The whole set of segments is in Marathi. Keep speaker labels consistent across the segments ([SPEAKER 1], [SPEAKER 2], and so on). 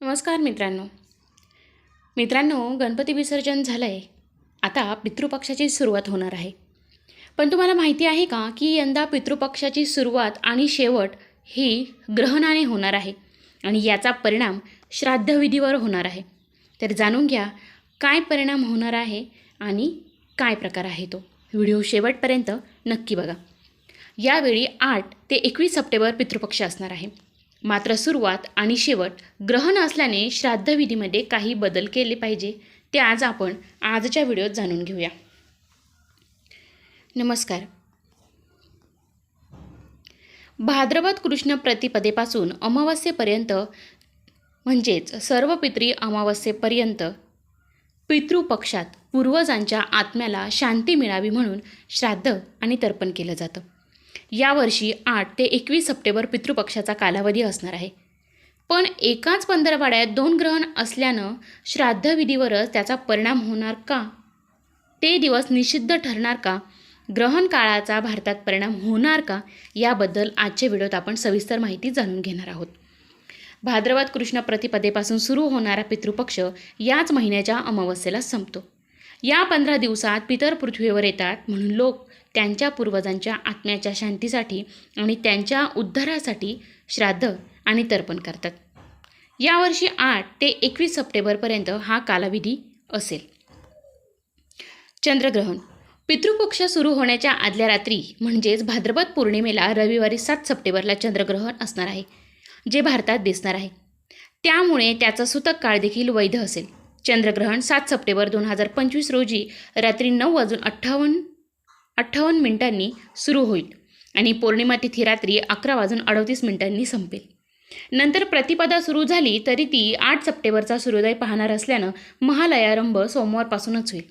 [SPEAKER 1] नमस्कार मित्रांनो. मित्रांनो गणपती विसर्जन झालं आहे आता पितृपक्षाची सुरुवात होणार आहे. पण तुम्हाला माहिती आहे का की यंदा पितृपक्षाची सुरुवात आणि शेवट ही ग्रहणाने होणार आहे आणि याचा परिणाम श्राद्धविधीवर होणार आहे. तर जाणून घ्या काय परिणाम होणार आहे आणि काय प्रकार आहे तो. व्हिडिओ शेवटपर्यंत नक्की बघा. यावेळी आठ ते एकवीस सप्टेंबर पितृपक्ष असणार आहे. मात्र सुरुवात आणि शेवट ग्रहण असल्याने श्राद्धविधीमध्ये काही बदल केले पाहिजे ते आज आपण आजच्या व्हिडिओत जाणून घेऊया. नमस्कार. भाद्रपद कृष्ण प्रतिपदेपासून अमावस्येपर्यंत म्हणजेच सर्व पित्री अमावस्येपर्यंत पितृपक्षात पूर्वजांच्या आत्म्याला शांती मिळावी म्हणून श्राद्ध आणि तर्पण केलं जातं. यावर्षी आठ ते एकवीस सप्टेंबर पितृपक्षाचा कालावधी असणार आहे. पण एकाच पंधरवाड्यात दोन ग्रहण असल्यानं श्राद्धविधीवरच त्याचा परिणाम होणार का? ते दिवस निषिद्ध ठरणार का? ग्रहण काळाचा भारतात परिणाम होणार का? याबद्दल आजच्या व्हिडिओत आपण सविस्तर माहिती जाणून घेणार आहोत. भाद्रवाद कृष्ण प्रतिपदेपासून सुरू होणारा पितृपक्ष याच महिन्याच्या अमावस्येला संपतो. या पंधरा दिवसात पितर पृथ्वीवर येतात म्हणून लोक त्यांच्या पूर्वजांच्या आत्म्याच्या शांतीसाठी आणि त्यांच्या उद्धारासाठी श्राद्ध आणि तर्पण करतात. यावर्षी आठ ते एकवीस सप्टेंबरपर्यंत हा कालाविधी असेल. चंद्रग्रहण. पितृपक्ष सुरू होण्याच्या आदल्या रात्री म्हणजेच भाद्रपद पौर्णिमेला रविवारी सात सप्टेंबरला चंद्रग्रहण असणार आहे जे भारतात दिसणार आहे. त्यामुळे त्याचा सुतक काळ देखील वैध असेल. चंद्रग्रहण सात सप्टेंबर दोन हजार पंचवीस रोजी रात्री नऊ वाजून अठ्ठावन्न अठ्ठावन्न मिनिटांनी सुरू होईल आणि पौर्णिमा तिथी रात्री अकरा वाजून अडतीस मिनिटांनी संपेल. नंतर प्रतिपदा सुरू झाली तरी ती आठ सप्टेंबरचा सूर्योदय पाहणार असल्यानं महालयारंभ सोमवारपासूनच होईल.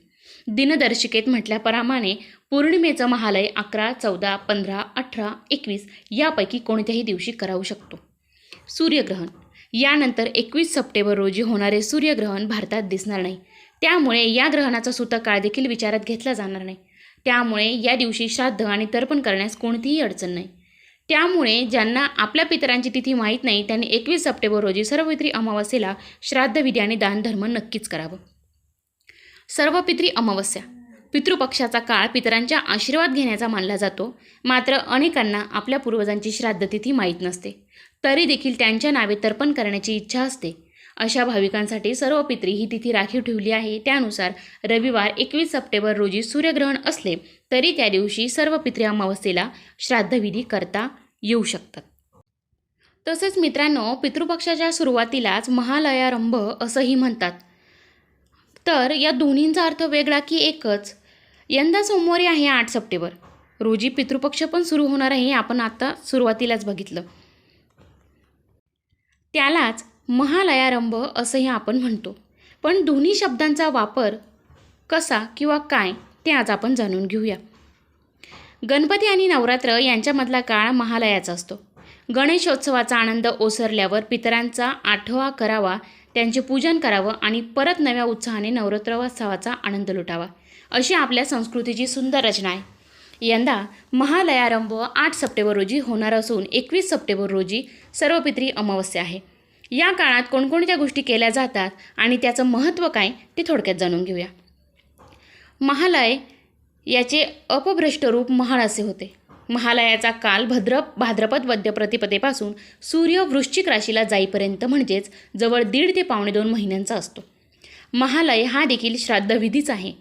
[SPEAKER 1] दिनदर्शिकेत म्हटल्याप्रमाणे पौर्णिमेचं महालय अकरा चौदा पंधरा अठरा एकवीस यापैकी कोणत्याही दिवशी करावू शकतो. सूर्यग्रहण. यानंतर एकवीस सप्टेंबर रोजी होणारे सूर्यग्रहण भारतात दिसणार नाही. त्यामुळे या ग्रहणाचा सुतक काळ देखील विचारात घेतला जाणार नाही. त्यामुळे या दिवशी श्राद्ध आणि तर्पण करण्यास कोणतीही अडचण नाही. त्यामुळे ज्यांना आपल्या पितरांची तिथी माहीत नाही त्यांनी एकवीस सप्टेंबर रोजी सर्वपित्री अमावस्येला श्राद्धविधी आणि दानधर्म नक्कीच करावं. सर्व पित्री अमावस्या. पितृपक्षाचा काळ पितरांच्या आशीर्वाद घेण्याचा मानला जातो. मात्र अनेकांना आपल्या पूर्वजांची श्राद्धतिथी माहीत नसते. तरी देखील त्यांच्या नावे तर्पण करण्याची इच्छा असते. अशा भाविकांसाठी सर्व पित्री ही तिथी राखीव ठेवली आहे. त्यानुसार रविवार एकवीस सप्टेंबर रोजी सूर्यग्रहण असले तरी त्या दिवशी सर्व पित्री अमावस्येला श्राद्धविधी करता येऊ शकतात. तसेच मित्रांनो पितृपक्षाच्या सुरुवातीलाच महालयारंभ असंही म्हणतात. तर या दोन्हींचा अर्थ वेगळा की एकच? यंदा सोमवारी आहे आठ सप्टेंबर. रोजी पितृपक्ष पण सुरू होणार आहे हे आपण आता सुरुवातीलाच बघितलं. त्यालाच महालयारंभ असंही आपण म्हणतो. पण दोन्ही शब्दांचा वापर कसा किंवा काय ते आज आपण जाणून घेऊया. गणपती आणि नवरात्र यांच्यामधला काळ महालयाचा असतो. गणेशोत्सवाचा आनंद ओसरल्यावर पितरांचा आठवा करावा त्यांचे पूजन करावं आणि परत नव्या उत्साहाने नवरात्रोत्सवाचा आनंद लुटावा अशी आपल्या संस्कृतीची सुंदर रचना आहे. यंदा महालयारंभ आठ सप्टेंबर रोजी होणार असून एकवीस सप्टेंबर रोजी सर्व पित्री अमावस्या आहे. या काळात कोणकोणत्या गोष्टी केल्या जातात आणि त्याचं महत्त्व काय ते थोडक्यात जाणून घेऊया. महालय याचे अपभ्रष्ट रूप महाळ असे होते. महालयाचा काल भद्र भाद्रपद वद्य प्रतिपदेपासून सूर्य वृश्चिक राशीला जाईपर्यंत म्हणजेच जवळ दीड ते पावणे दोन महिन्यांचा असतो. महालय हा देखील श्राद्धविधीच आहे.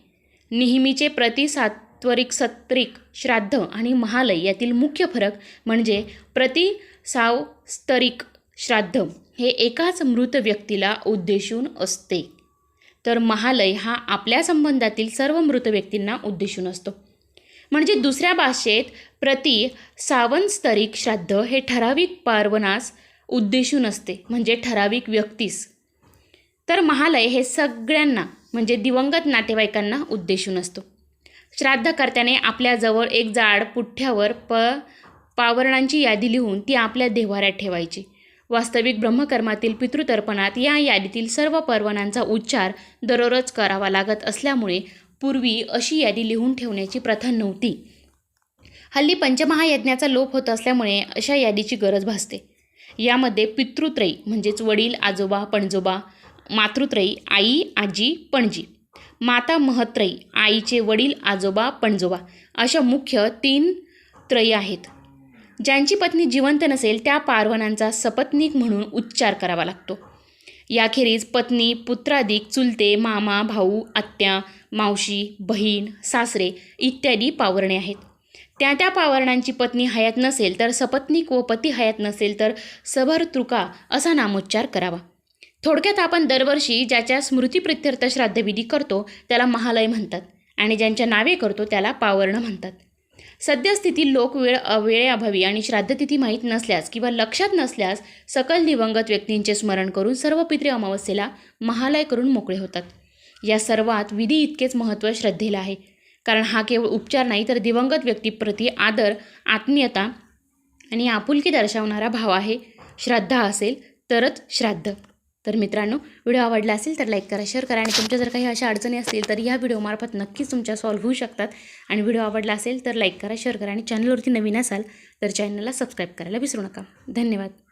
[SPEAKER 1] नेहमीचे प्रतिसात्वरिक सत्रिक श्राद्ध आणि महालय यातील मुख्य फरक म्हणजे प्रतिसावस्तरिक श्राद्ध हे एकाच मृत व्यक्तीला उद्देशून असते. तर महालय हा आपल्या संबंधातील सर्व मृत व्यक्तींना उद्देशून असतो. म्हणजे दुसऱ्या भाषेत प्रति सावंतस्तरिक श्राद्ध हे ठराविक पार्वणास उद्देशून असते म्हणजे ठराविक व्यक्तीस. तर महालय हे सगळ्यांना म्हणजे दिवंगत नातेवाईकांना उद्देशून असतो. श्राद्धकर्त्याने आपल्याजवळ एक जाड पुठ्ठ्यावर प पावरणांची यादी लिहून ती आपल्या देव्हाऱ्यात ठेवायची. वास्तविक ब्रह्मकर्मातील पितृतर्पणात या यादीतील सर्व पर्वणांचा उच्चार दररोज करावा लागत असल्यामुळे पूर्वी अशी यादी लिहून ठेवण्याची प्रथा नव्हती. हल्ली पंचमहायज्ञाचा लोप होत असल्यामुळे अशा यादीची गरज भासते. यामध्ये पितृत्रयी म्हणजेच वडील आजोबा पणजोबा मातृत्रयी आई आजी पणजी माता महत्रयी आईचे वडील आजोबा पणजोबा अशा मुख्य तीन त्रयी आहेत. ज्यांची पत्नी जिवंत नसेल त्या पार्वणांचा सपत्नीक म्हणून उच्चार करावा लागतो. याखेरीज पत्नी पुत्राधिक चुलते मामा भाऊ आत्या मावशी बहीण सासरे इत्यादी पावरणे आहेत. त्या त्या पावरणांची पत्नी हयात नसेल तर सपत्नीक व पती हयात नसेल तर सबरतृका असा नामोच्चार करावा. थोडक्यात आपण दरवर्षी ज्याच्या स्मृतीप्रित्यर्थ श्राद्धविधी करतो त्याला महालय म्हणतात आणि ज्यांच्या नावे करतो त्याला पावर्ण म्हणतात. सद्यस्थितीत लोक वेळ वेळेअभावी आणि श्राद्धतिथी माहीत नसल्यास किंवा लक्षात नसल्यास सकल दिवंगत व्यक्तींचे स्मरण करून सर्व पितृ अमावस्येला महालय करून मोकळे होतात. या सर्वात विधी इतकेच महत्त्व श्रद्धेला आहे. कारण हा केवळ उपचार नाही तर दिवंगत व्यक्तीप्रती आदर आत्मीयता आणि आपुलकी दर्शवणारा भाव आहे. श्रद्धा असेल तरच श्राद्ध. तर मित्रांनो व्हिडिओ आवडला असेल तर लाईक करा शेअर करा आणि तुमच्या जर काही अशा अडचणी असतील तर या व्हिडिओमार्फत नक्कीच तुमच्या सॉल्व्ह होऊ शकतात. आणि व्हिडिओ आवडला असेल तर लाईक करा शेअर करा आणि चॅनलवरती नवीन असाल तर चॅनलला सबस्क्राईब करायला विसरू नका. धन्यवाद.